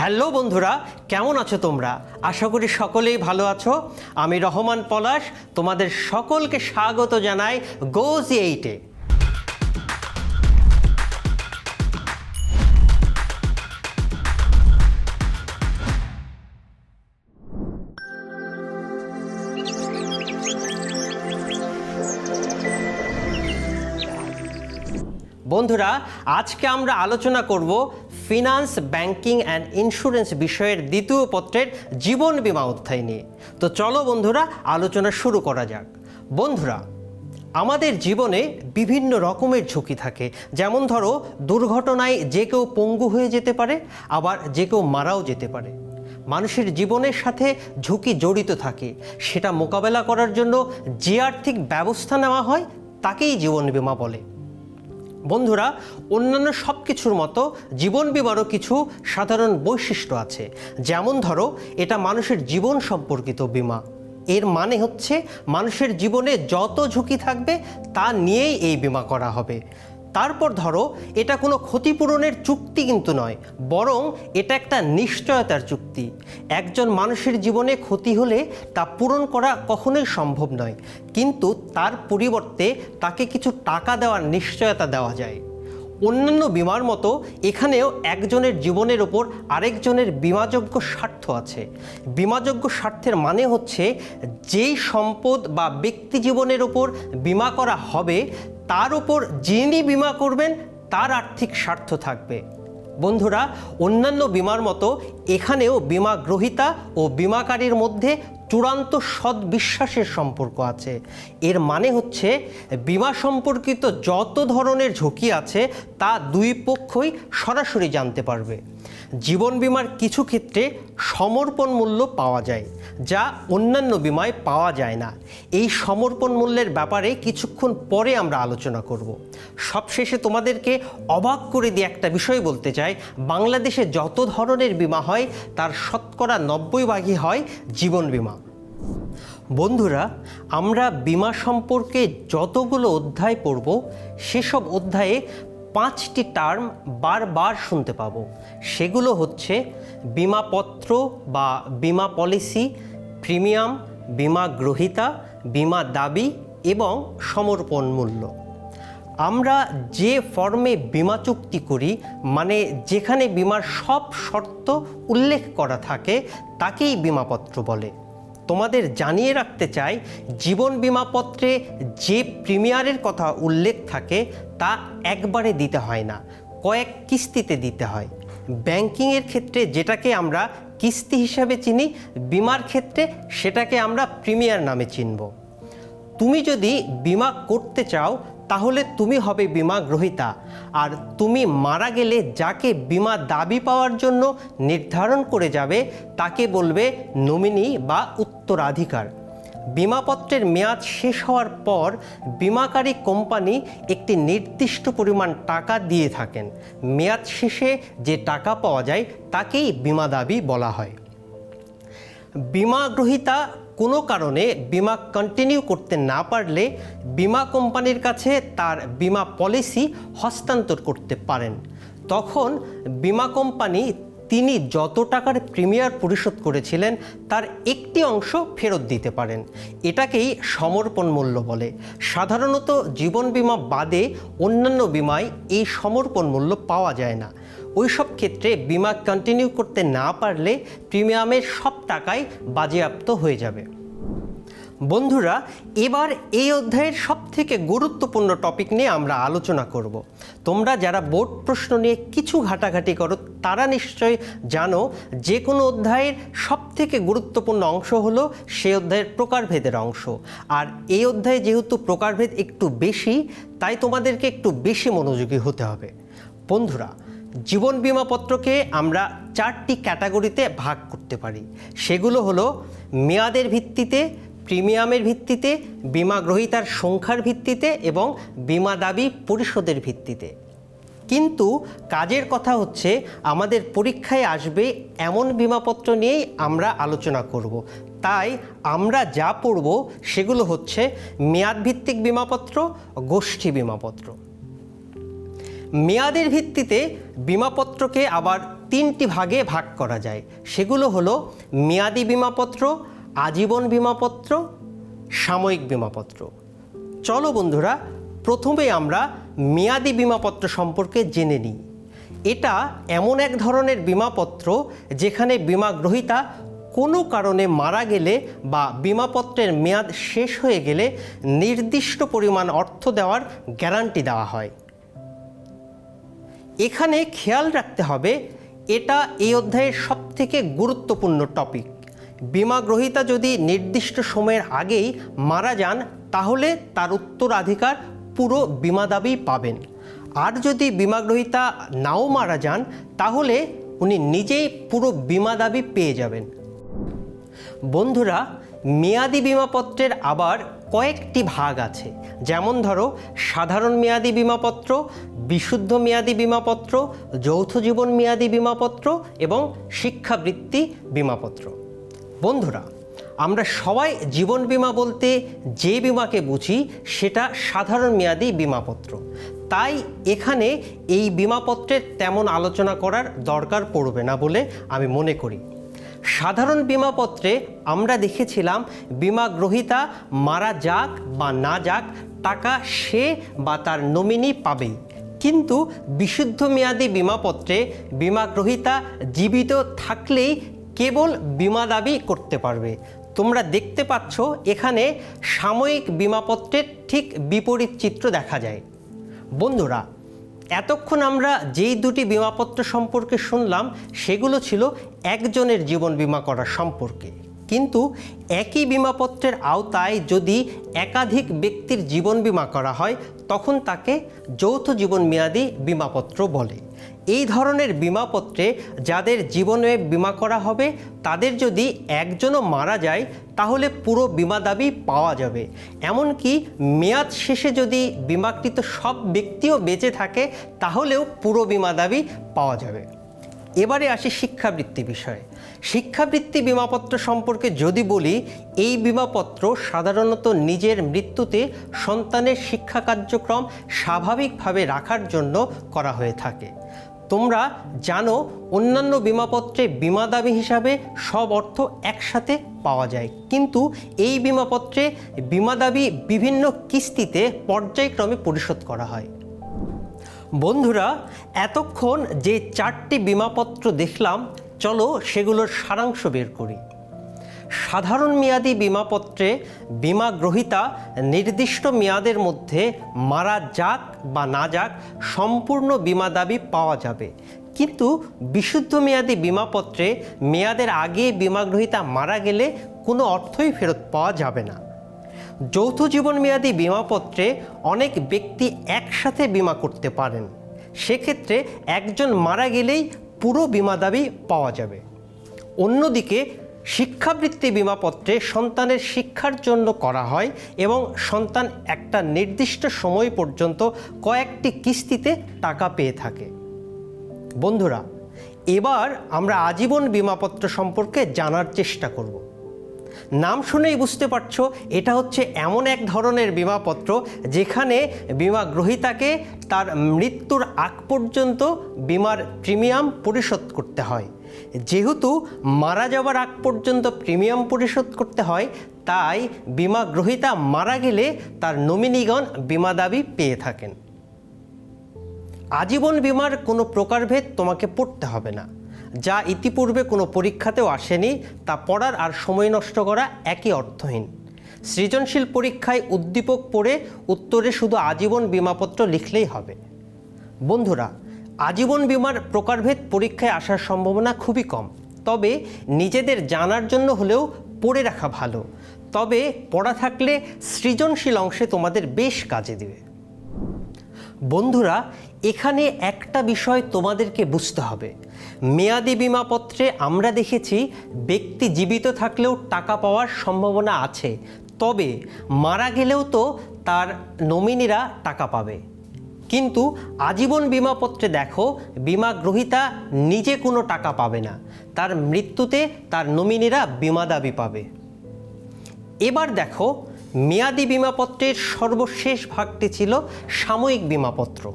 Hello বন্ধুরা, কেমন আছো তোমরা? আশা করি সকলেই ভালো আছো। আমি রহমান পলাশ, তোমাদের সকলকে স্বাগত জানাই গোজ এইটে বন্ধুরা, আজকে আমরা আলোচনা করব ফিনান্স ব্যাংকিং অ্যান্ড ইন্স্যুরেন্স বিষয়ের দ্বিতীয় পত্রের জীবন বিমা অধ্যায় নিয়ে। তো চলো বন্ধুরা, আলোচনা শুরু করা যাক। বন্ধুরা, আমাদের জীবনে বিভিন্ন রকমের ঝুঁকি থাকে। যেমন ধরো, দুর্ঘটনায় যে কেউ পঙ্গু হয়ে যেতে পারে, আবার যে কেউ মারাও যেতে পারে। মানুষের জীবনের সাথে ঝুঁকি জড়িত থাকে। সেটা মোকাবেলা করার জন্য যে আর্থিক ব্যবস্থা নেওয়া হয়, তাকেই জীবন বিমা বলে। বন্ধুরা, অন্যান্য সব কিছুর মতো জীবন বিমারও কিছু সাধারণ বৈশিষ্ট্য আছে। যেমন ধরো, এটা মানুষের জীবন সম্পর্কিত বিমা। এর মানে হচ্ছে, মানুষের জীবনে যত ঝুঁকি থাকবে, তা নিয়েই এই বিমা করা হবে। তারপর ধরো, এটা কোনো ক্ষতিপূরণের চুক্তি কিন্তু নয়, বরং এটা একটা নিশ্চয়তার চুক্তি। একজন মানুষের জীবনে ক্ষতি হলে তা পূরণ করা কখনোই সম্ভব নয়, কিন্তু তার পরিবর্তে তাকে কিছু টাকা দেওয়ার নিশ্চয়তা দেওয়া যায়। অন্যান্য বিমার মতো এখানেও একজনের জীবনের ওপর আরেকজনের বিমাযোগ্য স্বার্থ আছে। বিমাযোগ্য স্বার্থের মানে হচ্ছে, যেই সম্পদ বা ব্যক্তি জীবনের ওপর বিমা করা হবে তার ওপর যিনি বিমা করবেন, তার আর্থিক স্বার্থ থাকবে। বন্ধুরা, অন্যান্য বিমার মতো এখানেও বিমা গ্রহীতা ও বিমাকারীর মধ্যে চূড়ান্ত সদ্বিশ্বাসের সম্পর্ক আছে। এর মানে হচ্ছে, বিমা সম্পর্কিত যত ধরনের ঝুঁকি আছে, তা দুই পক্ষই সরাসরি জানতে পারবে। জীবন বিমার কিছু ক্ষেত্রে সমর্পণ মূল্য পাওয়া যায়, যা অন্যান্য বিমায় পাওয়া যায় না। এই সমর্পণ মূল্যের ব্যাপারে কিছুক্ষণ পরে আমরা আলোচনা করব। সবশেষে তোমাদেরকে অবাক করে দিয়ে একটা বিষয় বলতে চাই। বাংলাদেশে যত ধরনের বিমা হয়, তার শতকরা নব্বই ভাগই হয় জীবন বিমা। বন্ধুরা, আমরা বিমা সম্পর্কে যতগুলো অধ্যায় পড়ব, সেসব অধ্যায়ে পাঁচটি টার্ম বারবার শুনতে পাবো। সেগুলো হচ্ছে বিমাপত্র বা বিমা পলিসি, প্রিমিয়াম, বিমা গ্রহীতা, বিমা দাবি এবং সমর্পণ মূল্য। আমরা যে ফর্মে বিমা চুক্তি করি মানে যেখানে বিমার সব শর্ত উল্লেখ করা থাকে, তাকেই বিমাপত্র বলে। তোমাদের জানিয়ে রাখতে চাই, জীবন বিমাপত্রে যে প্রিমিয়ারের কথা উল্লেখ থাকে, তা একবারে দিতে হয় না। কয়েক কিস্তিতে দিতে হয়। ব্যাংকিংয়ের ক্ষেত্রে যেটাকে আমরা কিস্তি হিসাবে চিনি, বিমার ক্ষেত্রে সেটাকে আমরা প্রিমিয়ার নামে চিনব। তুমি যদি বিমা করতে চাও তাহলে তুমি হবে বিমা গ্রহীতা। আর তুমি মারা গেলে যাকে বিমা দাবি পাওয়ার জন্য নির্ধারণ করে যাবে, তাকে বলবে নমিনি বা উত্তরাধিকার। বিমাপত্রের মেয়াদ শেষ হওয়ার পর বিমাকারী কোম্পানি একটি নির্দিষ্ট পরিমাণ টাকা দিয়ে থাকেন। মেয়াদ শেষে যে টাকা পাওয়া যায়, তাকেই বিমা দাবি বলা হয়। বিমা গ্রহীতা কোনো কারণে বিমা কন্টিনিউ করতে না পারলে বিমা কোম্পানির কাছে তার বিমা পলিসি হস্তান্তর করতে পারেন। তখন বিমা কোম্পানি তিনি যত টাকার প্রিমিয়ার পরিশোধ করেছিলেন, তার একটি অংশ ফেরত দিতে পারেন। এটাকেই সমর্পণ মূল্য বলে। সাধারণত জীবন বিমা বাদে অন্যান্য বিমায় এই সমর্পণ মূল্য পাওয়া যায় না। ওইসব ক্ষেত্রে বিমা কন্টিনিউ করতে না পারলে প্রিমিয়ামের সব টাকাই বাজেয়াপ্ত হয়ে যাবে। বন্ধুরা, এবার এই অধ্যায়ের সব থেকে গুরুত্বপূর্ণ টপিক নিয়ে আমরা আলোচনা করব। তোমরা যারা বোর্ড প্রশ্ন নিয়ে কিছু ঘাটাঘাটি করো, তারা নিশ্চয় জানো যে কোনো অধ্যায়ের সব থেকে গুরুত্বপূর্ণ অংশ হলো সে অধ্যায়ের প্রকারভেদের অংশ। আর এই অধ্যায়ে যেহেতু প্রকারভেদ একটু বেশি, তাই তোমাদেরকে একটু বেশি মনোযোগী হতে হবে। বন্ধুরা জীবন বিমা পত্রকে আমরা চারটি ক্যাটাগরিতে ভাগ করতে পারি। সেগুলো হলো মেয়াদের ভিত্তিতে, প্রিমিয়ামের ভিত্তিতে, বিমা গ্রহীতার সংখ্যার ভিত্তিতে এবং বিমা দাবি পরিশোধের ভিত্তিতে। কিন্তু কাজের কথা হচ্ছে আমাদের পরীক্ষায় আসবে এমন বিমাপত্র নিয়েই আমরা আলোচনা করব। তাই আমরা যা পড়ব সেগুলো হচ্ছে মেয়াদভিত্তিক বিমাপত্র গোষ্ঠী বিমাপত্র মেয়াদের ভিত্তিতে বিমাপত্রকে আবার তিনটি ভাগে ভাগ করা যায়। সেগুলো হলো মেয়াদি বিমাপত্র, আজীবন বিমাপত্র, সাময়িক বিমাপত্র। চলো বন্ধুরা, প্রথমে আমরা মেয়াদি বিমাপত্র সম্পর্কে জেনে নিই। এটা এমন এক ধরনের বিমাপত্র যেখানে বিমা গ্রহীতা কোনো কারণে মারা গেলে বা বিমাপত্রের মেয়াদ শেষ হয়ে গেলে নির্দিষ্ট পরিমাণ অর্থ দেওয়ার গ্যারান্টি দেওয়া হয়। এখানে খেয়াল রাখতে হবে, এটা এই অধ্যায়ের সবথেকে গুরুত্বপূর্ণ টপিক বিমা গ্রহীতা যদি নির্দিষ্ট সময়ের আগেই মারা যান, তাহলে তার উত্তরাধিকার পুরো বিমা দাবি পাবেন। আর যদি বিমা গ্রহীতা নাও মারা যান, তাহলে উনি নিজেই পুরো বিমা দাবি পেয়ে যাবেন। বন্ধুরা, মেয়াদি বিমাপত্রের আবার কয়েকটি ভাগ আছে। যেমন ধরো, সাধারণ মেয়াদি বিমাপত্র, বিশুদ্ধ মেয়াদি বিমাপত্র, যৌথ জীবন মেয়াদি বিমাপত্র এবং শিক্ষাবৃত্তি বিমাপত্র। বন্ধুরা, আমরা সবাই জীবন বিমা বলতে যে বিমাকে বুঝি, সেটা সাধারণ মেয়াদি বিমাপত্র। তাই এখানে এই বিমাপত্রের তেমন আলোচনা করার দরকার পড়বে না বলে আমি মনে করি। সাধারণ বিমাপত্রে আমরা দেখেছিলাম বিমা গ্রহীতা মারা যাক বা না যাক, টাকা সে বা তার নমিনি পাবেই। কিন্তু বিশুদ্ধ মেয়াদি বিমাপত্রে বিমা গ্রহীতা জীবিত থাকলেই কেবল বিমা দাবি করতে পারবে। তোমরা দেখতে পাচ্ছ এখানে সাময়িক বিমাপত্রের ঠিক বিপরীত চিত্র দেখা যায়। বন্ধুরা এতক্ষণ আমরা যেই দুটি বিমাপত্র সম্পর্কে শুনলাম, সেগুলো ছিল একজনের জীবন বিমা করা সম্পর্কে। কিন্তু একই বিমাপত্রের আওতায় যদি একাধিক ব্যক্তির জীবন বিমা করা হয়, তখন তাকে যৌথ জীবন মেয়াদি বিমাপত্র বলে। এই ধরনের বিমাপত্রে যাদের জীবনে বিমা করা হবে, তাদের যদি একজনও মারা যায়, তাহলে পুরো বিমা দাবি পাওয়া যাবে। এমনকি মেয়াদ শেষে যদি বিমাকৃত সব ব্যক্তিও বেঁচে থাকে, তাহলেও পুরো বিমা দাবি পাওয়া যাবে। এবারে আসি শিক্ষাবৃত্তি বিষয়ে। শিক্ষাবৃত্তি বিমাপত্র সম্পর্কে যদি বলি, এই বিমাপত্র সাধারণত নিজের মৃত্যুতে সন্তানের শিক্ষা কার্যক্রম স্বাভাবিকভাবে রাখার জন্য করা হয়ে থাকে। তোমরা জানো অন্যান্য বিমাপত্রে বিমা দাবি হিসাবে সব অর্থ একসাথে পাওয়া যায়। কিন্তু এই বিমাপত্রে বিমা দাবি বিভিন্ন কিস্তিতে পর্যায়ক্রমে পরিশোধ করা হয়। বন্ধুরা, এতক্ষণ যে চারটি বিমাপত্র দেখলাম, চলো সেগুলোর সারাংশ বের করি। সাধারণ মেয়াদি বিমাপত্রে বিমা গ্রহীতা নির্দিষ্ট মেয়াদের মধ্যে মারা যাক বা না যাক সম্পূর্ণ বিমা দাবি পাওয়া যাবে। কিন্তু বিশুদ্ধ মেয়াদি বিমাপত্রে মেয়াদের আগে বিমা গ্রহীতা মারা গেলে কোনো অর্থই ফেরত পাওয়া যাবে না। যৌথ জীবন মেয়াদী বিমাপত্রে অনেক ব্যক্তি একসাথে বিমা করতে পারেন। সেক্ষেত্রে একজন মারা গেলেই পুরো বিমা দাবি পাওয়া যাবে। অন্যদিকে শিক্ষাবৃত্তি বিমাপত্রে সন্তানের শিক্ষার জন্য করা হয় এবং সন্তান একটা নির্দিষ্ট সময় পর্যন্ত কয়েকটি কিস্তিতে টাকা পেয়ে থাকে। বন্ধুরা, এবার আমরা আজীবন বিমাপত্র সম্পর্কে জানার চেষ্টা করব। নাম শুনেই বুঝতে পারছ, এটা হচ্ছে এমন এক ধরনের বিমাপত্র যেখানে বিমা গ্রহীতাকে তার মৃত্যুর আগ পর্যন্ত বিমার প্রিমিয়াম পরিশোধ করতে হয়। যেহেতু মারা যাওয়ার আগ পর্যন্ত প্রিমিয়াম পরিশোধ করতে হয়, তাই বিমা গ্রহীতা মারা গেলে তার নমিনিগণ বিমা দাবি পেয়ে থাকেন। আজীবন বিমার কোনো প্রকারভেদ তোমাকে পড়তে হবে না। যা ইতিপূর্বে কোনো পরীক্ষাতেও আসেনি, তা পড়ার আর সময় নষ্ট করা একই অর্থহীন। সৃজনশীল পরীক্ষায় উদ্দীপক পড়ে উত্তরে শুধু আজীবন বিমাপত্র লিখলেই হবে। বন্ধুরা আজীবন বিমার প্রকারভেদ পরীক্ষায় আসার সম্ভাবনা খুবই কম। তবে নিজেদের জানার জন্য হলেও পড়ে রাখা ভালো। তবে পড়া থাকলে সৃজনশীল অংশে তোমাদের বেশ কাজে দেবে। বন্ধুরা, এখানে একটা বিষয় তোমাদেরকে বুঝতে হবে। মেয়াদি বিমাপত্রে আমরা দেখেছি ব্যক্তি জীবিত থাকলেও টাকা পাওয়ার সম্ভাবনা আছে। তবে মারা গেলেও তো তার নমিনিরা টাকা পাবে। কিন্তু আজীবন বিমাপত্রে দেখো, বিমা গ্রহীতা নিজে কোনো টাকা পাবে না। তার মৃত্যুতে তার নমিনিরা বিমা দাবি পাবে। এবার দেখো, মেয়াদি বিমাপত্রের সর্বশেষ ভাগটি ছিল সাময়িক বিমাপত্র।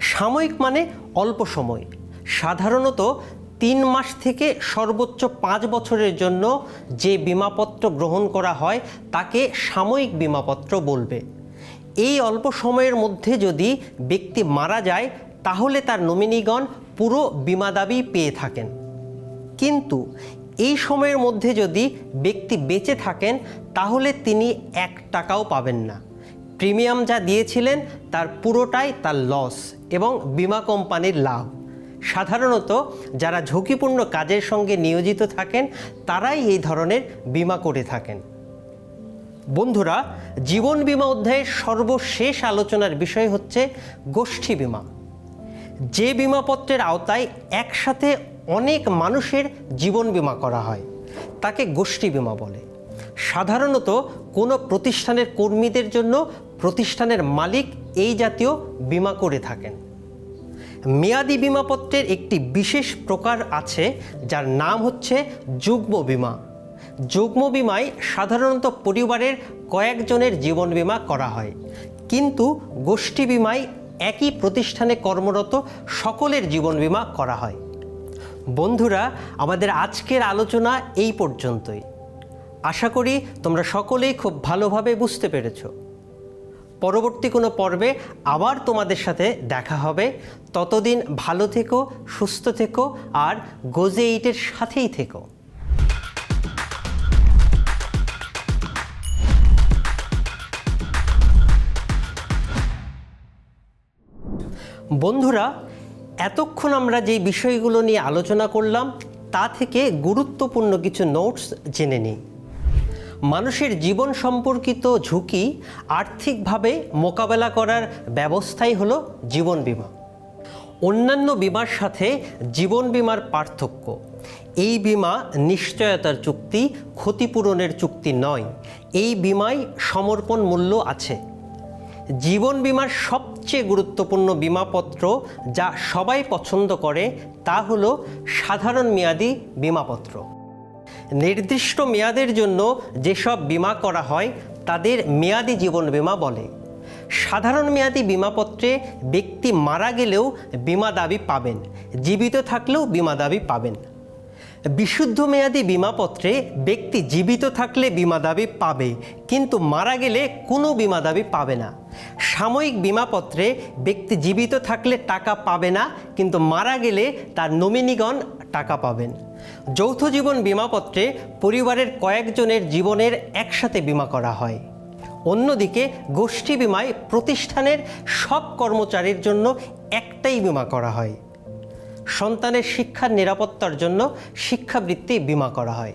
সাময়িক মানে অল্প সময়। সাধারণত তিন মাস থেকে সর্বোচ্চ পাঁচ বছরের জন্য যে বিমাপত্র গ্রহণ করা হয়, তাকে সাময়িক বিমাপত্র বলবে। এই অল্প সময়ের মধ্যে যদি ব্যক্তি মারা যায়, তাহলে তার নমিনিগণ পুরো বিমা দাবি পেয়ে থাকেন। কিন্তু এই সময়ের মধ্যে যদি ব্যক্তি বেঁচে থাকেন, তাহলে তিনি এক টাকাও পাবেন না। প্রিমিয়াম যা দিয়েছিলেন, তার পুরোটাই তার লস এবং বিমা কোম্পানির লাভ। সাধারণত যারা ঝুঁকিপূর্ণ কাজের সঙ্গে নিয়োজিত থাকেন, তারাই এই ধরনের বিমা করে থাকেন। বন্ধুরা, জীবন বিমা অধ্যায়ের সর্বশেষ আলোচনার বিষয় হচ্ছে গোষ্ঠী বিমা। যে বিমাপত্রের আওতায় একসাথে অনেক মানুষের জীবন বিমা করা হয়, তাকে গোষ্ঠী বিমা বলে। সাধারণত কোনো প্রতিষ্ঠানের কর্মীদের জন্য প্রতিষ্ঠানের মালিক এই জাতীয় বিমা করে থাকেন। মেয়াদি বিমাপত্রের একটি বিশেষ প্রকার আছে, যার নাম হচ্ছে যুগ্ম বিমা। যুগ্ম বিমায় সাধারণত পরিবারের কয়েকজনের জীবন বিমা করা হয়। কিন্তু গোষ্ঠী বিমায় একই প্রতিষ্ঠানে কর্মরত সকলের জীবন বিমা করা হয়। বন্ধুরা, আমাদের আজকের আলোচনা এই পর্যন্তই। আশা করি তোমরা সকলেই খুব ভালোভাবে বুঝতে পেরেছ। পরবর্তী কোনো পর্বে আবার তোমাদের সাথে দেখা হবে। ততদিন ভালো থেকো, সুস্থ থেকো আর গোজে এইটের সাথেই থেকো। বন্ধুরা, এতক্ষণ আমরা যেই বিষয়গুলো নিয়ে আলোচনা করলাম, তা থেকে গুরুত্বপূর্ণ কিছু নোটস জেনে নিই। মানুষের জীবন সম্পর্কিত ঝুঁকি আর্থিকভাবে মোকাবেলা করার ব্যবস্থাই হলো জীবন বীমা। অন্যান্য বিমার সাথে জীবন বিমার পার্থক্য। এই বিমা নিশ্চয়তার চুক্তি, ক্ষতিপূরণের চুক্তি নয়। এই বিমায় সমর্পণ মূল্য আছে। জীবন বিমার সবচেয়ে গুরুত্বপূর্ণ বিমাপত্র যা সবাই পছন্দ করে তা হলো সাধারণ মেয়াদি বিমাপত্র। নির্দিষ্ট মেয়াদের জন্য যেসব বিমা করা হয় তাদের মেয়াদি জীবন বিমা বলে। সাধারণ মেয়াদি বিমাপত্রে ব্যক্তি মারা গেলেও বিমা দাবি পাবেন, জীবিত থাকলেও বিমা দাবি পাবেন। বিশুদ্ধ মেয়াদি বিমাপত্রে ব্যক্তি জীবিত থাকলে বিমা দাবি পাবে, কিন্তু মারা গেলে কোনো বিমা দাবি পাবে না। সাময়িক বিমাপত্রে ব্যক্তি জীবিত থাকলে টাকা পাবে না, কিন্তু মারা গেলে তার নমিনিগণ টাকা পাবেন। যৌথ জীবন বিমাপত্রে পরিবারের কয়েকজনের জীবনের একসাথে বিমা করা হয়। অন্যদিকে গোষ্ঠী বিমায় প্রতিষ্ঠানের সব কর্মচারীর জন্য একটাই বিমা করা হয়। সন্তানের শিক্ষার নিরাপত্তার জন্য শিক্ষাবৃত্তি বিমা করা হয়।